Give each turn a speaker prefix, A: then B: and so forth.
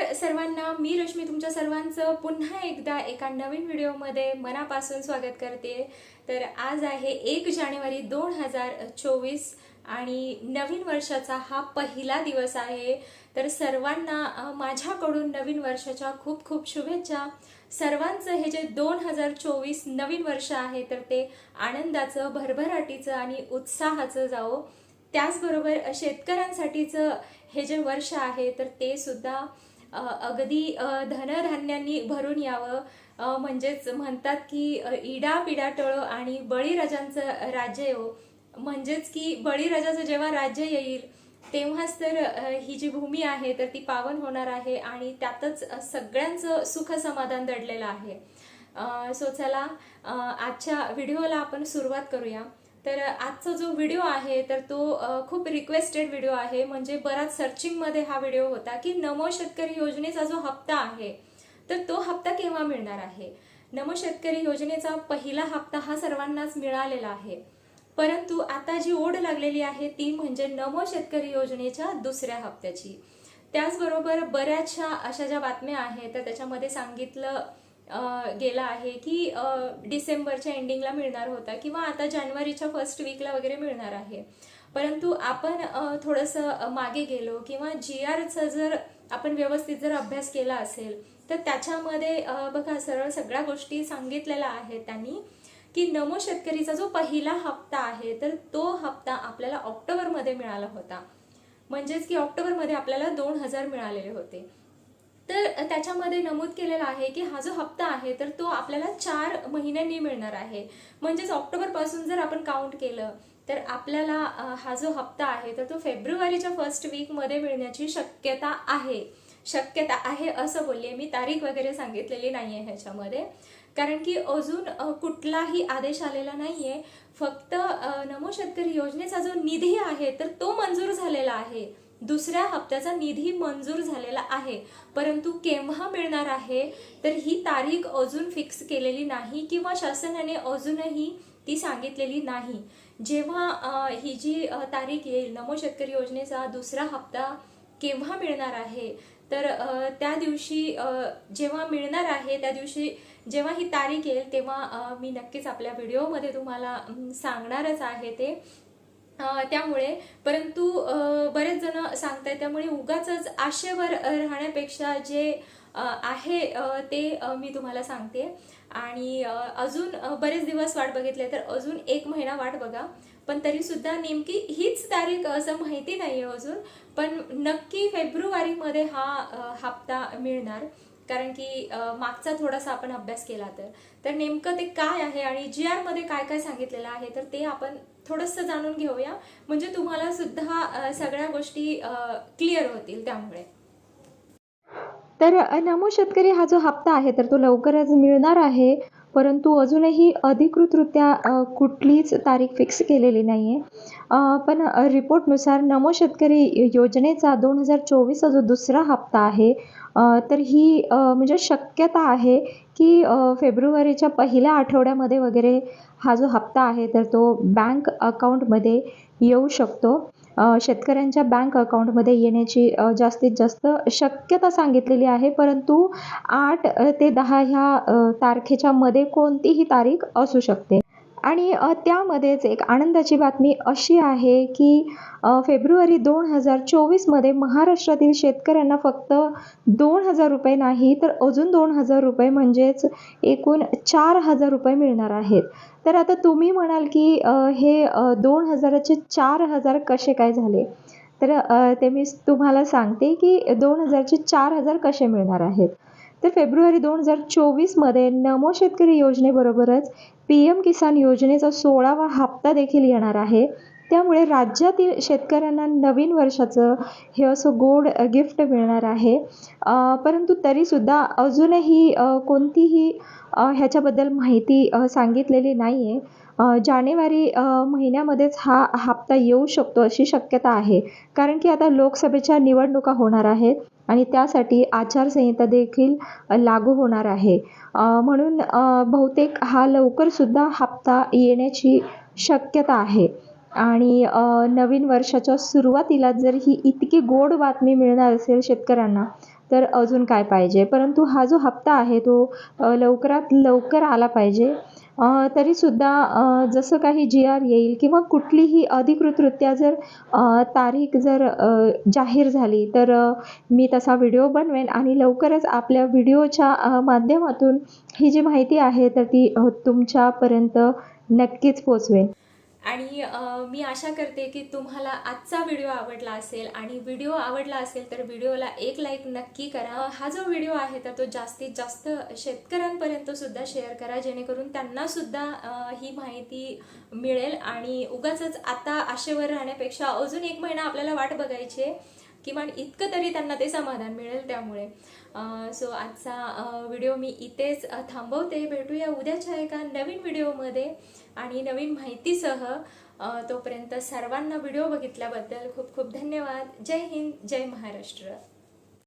A: नमस्कार सर्वांना मी रश्मी तुमच्या सर्वांचं पुन्हा एकदा एका नवीन व्हिडिओमध्ये मनापासून स्वागत करते. तर आज आहे एक जानेवारी दोन हजार चोवीस आणि नवीन वर्षाचा हा पहिला दिवस आहे. तर सर्वांना माझ्याकडून नवीन वर्षाच्या खूप खूप शुभेच्छा. सर्वांचं हे जे दोन हजार चोवीस नवीन वर्ष आहे तर ते आनंदाचं भरभराटीचं आणि उत्साहाचं जाओ त्याचबरोबर शेतकऱ्यांसाठीचं हे जे वर्ष आहे तर ते सुद्धा अगदी धनधान्यांनी भरून यावं. म्हणजेच म्हणतात की इडा पिडा टळो आणि बळीराजांचं राज्य येऊ म्हणजेच की बळीराजाचं जेव्हा राज्य येईल तेव्हाच तर ही जी भूमी आहे तर ती पावन होणार आहे आणि त्यातच सगळ्यांचं सुख समाधान दडलेलं आहे. सो चला आजच्या व्हिडिओला आपण सुरुवात करूया. तर आजचा जो व्हिडिओ आहे तर तो खूप रिक्वेस्टेड व्हिडिओ आहे. म्हणजे बराच सर्चिंगमध्ये हा व्हिडिओ होता की नमो शेतकरी योजनेचा जो हप्ता आहे तर तो हप्ता केव्हा मिळणार आहे? नमो शेतकरी योजनेचा पहिला हप्ता हा सर्वांनाच मिळालेला आहे. परंतु आता जी ओढ लागलेली आहे ती म्हणजे नमो शेतकरी योजनेच्या दुसऱ्या हप्त्याची. त्याचबरोबर बऱ्याचशा अशा ज्या बातम्या आहेत तर त्याच्यामध्ये सांगितलं गेला आहे की डिसेंबरच्या एंडिंगला मिळणार होता किंवा आता जानेवारीच्या फर्स्ट वीकला वगैरे मिळणार आहे. परंतु आपण थोडंसं मागे गेलो किंवा जी आरचा जर आपण व्यवस्थित जर अभ्यास केला असेल तर त्याच्यामध्ये बघा सरळ सगळ्या गोष्टी सांगितलेल्या आहेत त्यांनी की नमो शेतकरीचा जो पहिला हप्ता आहे तर तो हप्ता आपल्याला ऑक्टोबरमध्ये मिळाला होता. म्हणजेच की ऑक्टोबरमध्ये आपल्याला दोन हजार मिळालेले होते. तर त्याच्यामध्ये नमूद केलेलं आहे की हा जो हप्ता आहे तर तो आपल्याला चार महिन्यांनी मिळणार आहे. म्हणजेच ऑक्टोबरपासून जर आपण काउंट केलं तर आपल्याला हा जो हप्ता आहे तर तो फेब्रुवारीच्या फर्स्ट वीकमध्ये मिळण्याची शक्यता आहे. शक्यता आहे असं बोलले मी तारीख वगैरे सांगितलेली नाही आहे ह्याच्यामध्ये. कारण की अजून कुठलाही आदेश आलेला नाही आहे फक्त नमो शेतकरी योजनेचा जो निधी आहे तर तो मंजूर झालेला आहे. दुसऱ्या हप्त्याचा निधी मंजूर झालेला आहे. परंतु केव्हा मिळणार आहे? तर ही तारीख अजून फिक्स केलेली नाही किंवा शासनाने अजूनही ती सांगितलेली नाही. जेव्हा ही जी तारीख येईल नमो शेतकरी योजनेचा दुसरा हप्ता केव्हा मिळणार आहे? तर त्या दिवशी जेव्हा मिळणार आहे त्या दिवशी जेव्हा ही तारीख येईल तेव्हा मी नक्कीच आपल्या व्हिडिओमध्ये तुम्हाला सांगणारच आहे ते. त्यामुळे परंतु बरेच जण सांगतायत त्यामुळे उगाच आशेवर राहण्यापेक्षा जे आहे ते मी तुम्हाला सांगते. आणि अजून बरेच दिवस वाट बघितले तर अजून एक महिना वाट बघा. पण तरी सुद्धा नेमकी हीच तारीख असं माहिती नाही आहे अजून. पण नक्की फेब्रुवारीमध्ये हा हप्ता मिळणार. कारण की मागचा थोडासा आपण अभ्यास केला तर. तर नेमकं ते काय आहे आणि जी आरमध्ये काय काय सांगितलेलं आहे तर ते आपण थोडंसं जाणून घेऊया. म्हणजे तुम्हाला सुद्धा सगळ्या गोष्टी क्लिअर होतील त्यामुळे.
B: तर नमो शेतकरी हा जो हप्ता आहे तर तो लवकरच मिळणार आहे. परंतु अजूनही अधिकृतरित्या कुठलीच तारीख फिक्स केलेली नाही आहे पण रिपोर्टनुसार नमो शेतकरी योजनेचा दोन हजार चोवीसचा जो दुसरा हप्ता आहे तर ही म्हणजे शक्यता आहे की फेब्रुवारीच्या पहिल्या आठवड्यामध्ये वगैरे हा जो हप्ता आहे तर तो बँक अकाउंटमध्ये येऊ शकतो. शेतकऱ्यांच्या बँक अकाउंटमध्ये येण्याची जास्तीत जास्त शक्यता सांगितलेली आहे परंतु आठ ते दहा ह्या तारखेच्या मध्ये कोणतीही तारीख असू शकते. आणि त्यामध्येच एक आनंदाची बातमी अशी आहे की फेब्रुवारी दोन हजार चोवीसमध्ये महाराष्ट्रातील शेतकऱ्यांना फक्त दोन हजार रुपये नाही तर अजून दोन हजार रुपये म्हणजेच एकूण चार हजार रुपये मिळणार आहेत. तर आता तुम्ही म्हणाल की हे दोन हजाराचे चार हजार कसे काय झाले? तर ते मी तुम्हाला सांगते की दोन हजारचे चार हजार कसे मिळणार आहेत? तर फेब्रुवारी दोन हजार चोवीसमध्ये नमो शेतकरी योजनेबरोबरच पी एम किसान योजनेचा सोळावा हप्ता देखील येणार आहे. त्यामुळे राज्यातील शेतकऱ्यांना नवीन वर्षाचं हे असं गोड गिफ्ट मिळणार आहे. परंतु तरीसुद्धा अजूनही कोणतीही ह्याच्याबद्दल माहिती सांगितलेली नाही आहे जानेवारी महिन्यामध्येच हा हप्ता येऊ शकतो अशी शक्यता आहे. कारण की आता लोकसभेच्या निवडणुका होणार आहेत. आणि त्यासाठी आचारसंहिता देखील लागू होणार आहे. म्हणून बहुतेक हा लवकरसुद्धा हप्ता येण्याची शक्यता आहे. आणि नवीन वर्षाच्या सुरुवातीला जर ही इतकी गोड बातमी मिळणार असेल शेतकऱ्यांना तर अजून काय पाहिजे? परंतु हा जो हप्ता आहे तो लवकरात लवकर आला पाहिजे. तरीसुद्धा जसं काही जी आर येईल किंवा कुठलीही अधिकृतरित्या जर तारीख जर जाहीर झाली तर मी तसा व्हिडिओ बनवेन आणि लवकरच आपल्या व्हिडिओच्या माध्यमातून ही जी माहिती आहे तर ती तुमच्यापर्यंत नक्कीच पोचवेन.
A: आणि मी आशा करते की तुम्हाला आजचा व्हिडिओ आवडला असेल आणि व्हिडिओ आवडला असेल तर व्हिडिओला एक लाईक नक्की करा हा जो व्हिडिओ आहे तर तो जास्तीत जास्त शेतकऱ्यांपर्यंत सुद्धा शेअर करा जेणेकरून त्यांना सुद्धा ही माहिती मिळेल आणि उगाच आता आशेवर राहण्यापेक्षा अजून एक महिना आपल्याला वाट बघायची आहे. किमान इतकं तरी त्यांना ते समाधान मिळेल त्यामुळे. सो आजचा व्हिडिओ मी इथेच थांबवते. भेटूया उद्याच्या एका नवीन व्हिडिओमध्ये आणि नवीन माहितीसह तोपर्यंत सर्वांना व्हिडिओ बघितल्याबद्दल खूप खूप धन्यवाद. जय हिंद जय महाराष्ट्र.